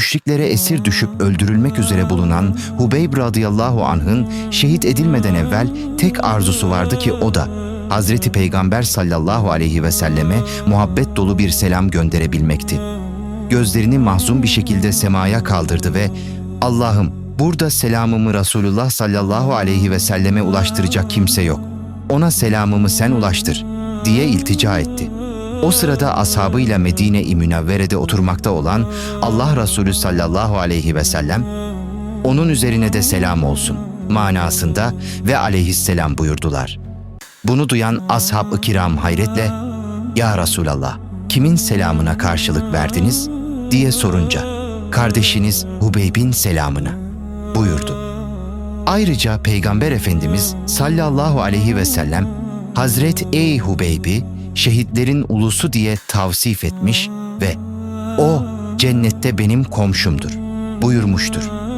müşriklere esir düşüp öldürülmek üzere bulunan Hubeyb radıyallahu anh'ın şehit edilmeden evvel tek arzusu vardı ki o da Hazreti Peygamber sallallahu aleyhi ve selleme muhabbet dolu bir selam gönderebilmekti. Gözlerini mahzun bir şekilde semaya kaldırdı ve Allah'ım burada selamımı Resulullah sallallahu aleyhi ve selleme ulaştıracak kimse yok. Ona selamımı sen ulaştır diye iltica etti. O sırada ashabıyla Medine-i Münevvere'de oturmakta olan Allah Resulü sallallahu aleyhi ve sellem onun üzerine de selam olsun manasında ve aleyhisselam buyurdular. Bunu duyan ashab-ı kiram hayretle Ya Resulallah kimin selamına karşılık verdiniz diye sorunca kardeşiniz Hubeyb'in selamına buyurdu. Ayrıca Peygamber Efendimiz sallallahu aleyhi ve sellem Hazret ey Hubeyb'i şehitlerin ulusu diye tavsif etmiş ve o cennette benim komşumdur buyurmuştur.